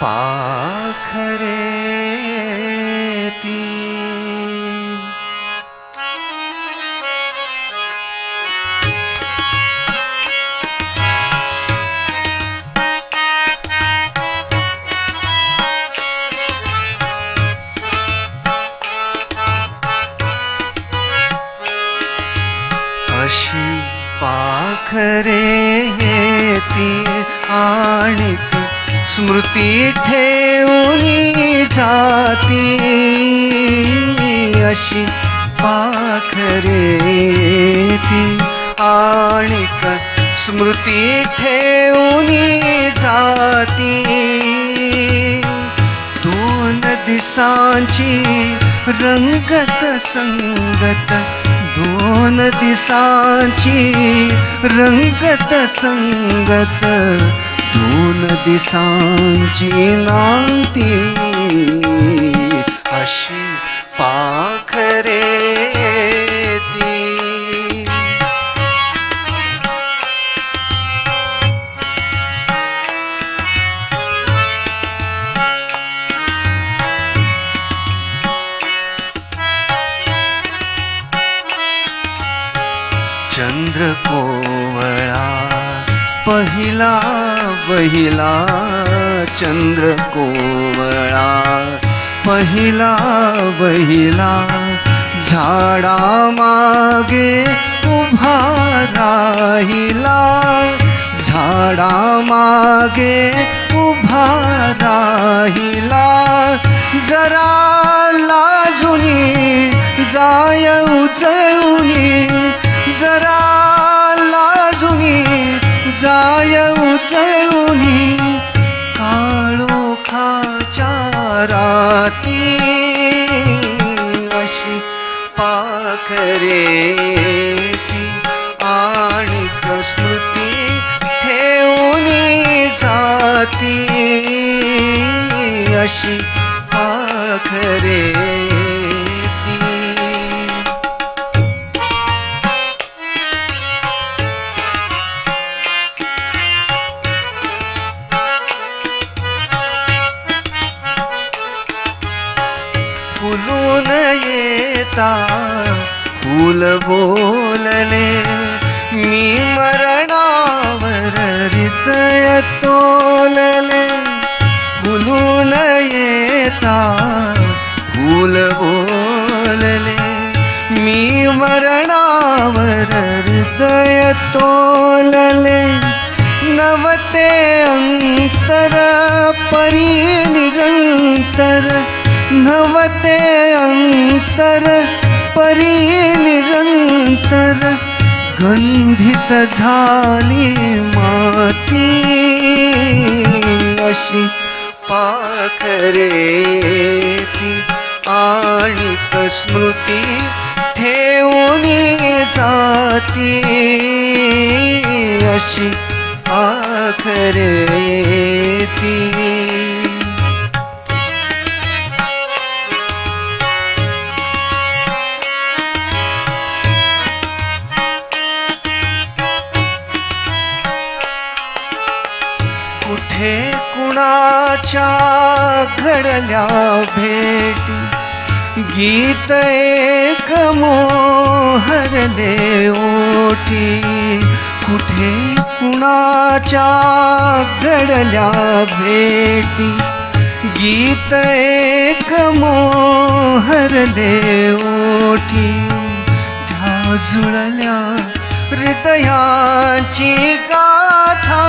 पाखरे ती अशी पाखरे येती आणिक स्मृती ठेवणी जाती अशी पाखरे ती. आणिक स्मृती ठेवणी जाती. दोन दिसांची रंगत संगत दोन दिसांची रंगत संगत. दोन दिसांची नाती अशी पाखरे ती पहिला पहिला चंद्र कोवळा पहिला पहिला झाडा मागे उभा राहिला. झाडा मागे उभा राहिला. जरा लाजुनी जाय उचळूनी राती अशी पाखरे ती आणि स्मृती ठेवून जाती अशी पाखरे येता फूल बोलले मी मरणावर हृदय तोलले फुलून येता फूल बोलले मी मरणावर हृदय तोलले नवते अंतर परी निरंतर नवते अंतर परी निरंतर गंधित झाली माती. अशी पाखरे ती आणिक स्मृती ठेवून जाती. अशी पाखरे ती आमच्या घडल्या भेटी. गीत एक मोहरले ओठी कुठे कुणाच्या घडल्या भेटी. गीत एक मोहरले ओठी त्या जुळल्या हृदयाची गाथा.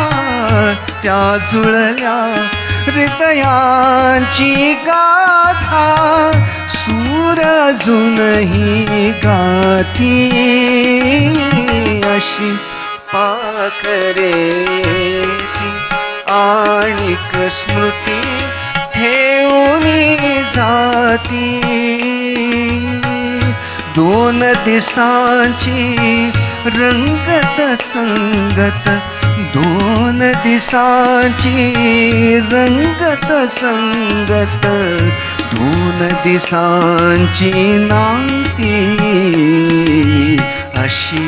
त्या जुळल्या हृदयांची गाथा सूर अजूनही गाती. अशी पाखरे ती आणिक स्मृती ठेवून जाती. दोन दिसांची रंगत संगत दोन दिसांची रंगत संगत दोन दिसांची नाती अशी